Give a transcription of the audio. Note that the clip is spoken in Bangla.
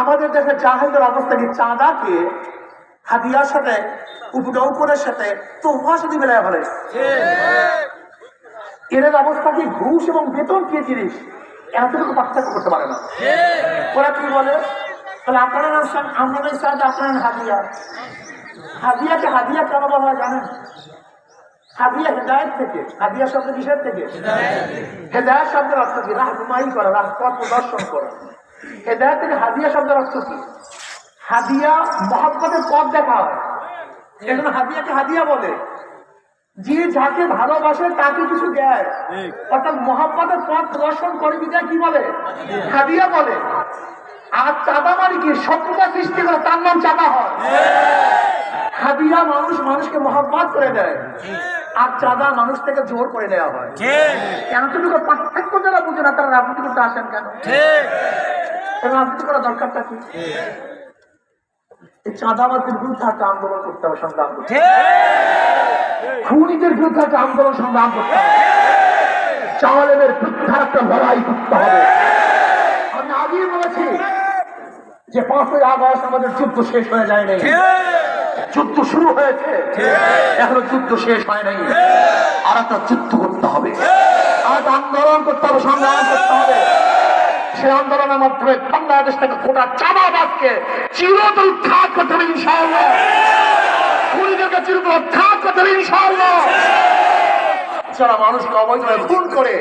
আমাদের দেশে জাহেদের অবস্থা কি? চাঁদাকে হাদিয়ার সাথে উপডৌকরের সাথে তোহার সাথে মিলাই ফেলে। এদের অবস্থা কি? ঘুষ এবং বেতন কি জিনিস? এতটুকু পার্থক্য করতে পারে না। ওরা কি বলে? তাহলে আপনারা আমরা নাই চাঁদা, আপনারা হাদিয়া। হাদিয়াকে হাদিয়া কেন বলা হয় জানেন? হাদিয়া হেদায়ত থেকে। হাদিয়া শব্দ কিসের থেকে? হেদায়ত। শব্দের অর্থ কি? রাহনুমাই করা রাহ পথ প্রদর্শন করা। হেদায়ত থেকে হাদিয়া শব্দের অর্থ কি? হাদিয়া মহাব্বতের পথ দেখা হয়। হাদিয়াকে হাদিয়া বলে। যে যাকে ভালোবাসে তাকে কিছু দেয়। অর্থাৎ মহাব্বতের পথ প্রদর্শন করে বিদায় কি বলে? হাদিয়া বলে। আর চাঁদা মানে কি? শত্রুতা সৃষ্টি করে তার নাম চাঁদা হয়। হাদিয়া মানুষ মানুষকে মহাব্বত করে দেয়। আর চাঁদা মানুষ থেকে জোর করে দেওয়া হয়। কেন এতটুকু পার্থক্য যারা বুঝে না তারা রাজনীতি করতে আসেন কেন? এই রাজনীতি করার দরকারটা কি? চাঁদাবাদের বিরুদ্ধে একটা আন্দোলন করতে হবে, সংগ্রাম করতে খুনিদের বিরুদ্ধে একটা আন্দোলন, সংগ্রাম করতে হবে। বিরুদ্ধে একটা লড়াই করতে হবে। আমি আগেই বলেছি যে পাঁচই আগস্ট আমাদের যুদ্ধ শেষ হয়ে যায় নাই যুদ্ধ শুরু হয়েছে। এখনও যুদ্ধ শেষ হয় নাই। আর একটা যুদ্ধ করতে হবে। আর আন্দোলন করতে হবে, সংগ্রাম সেই আন্দোলনের মাধ্যমে বাংলাদেশ থেকে গোটা চাঁদাবাদকে চিরতর উৎখাত করতে হবে ইনশাআল্লাহ। খুনিদেরকে চিরতর উৎখাত করতে হবে ইনশাআল্লাহ। যারা মানুষকে অবৈধভাবে খুন করে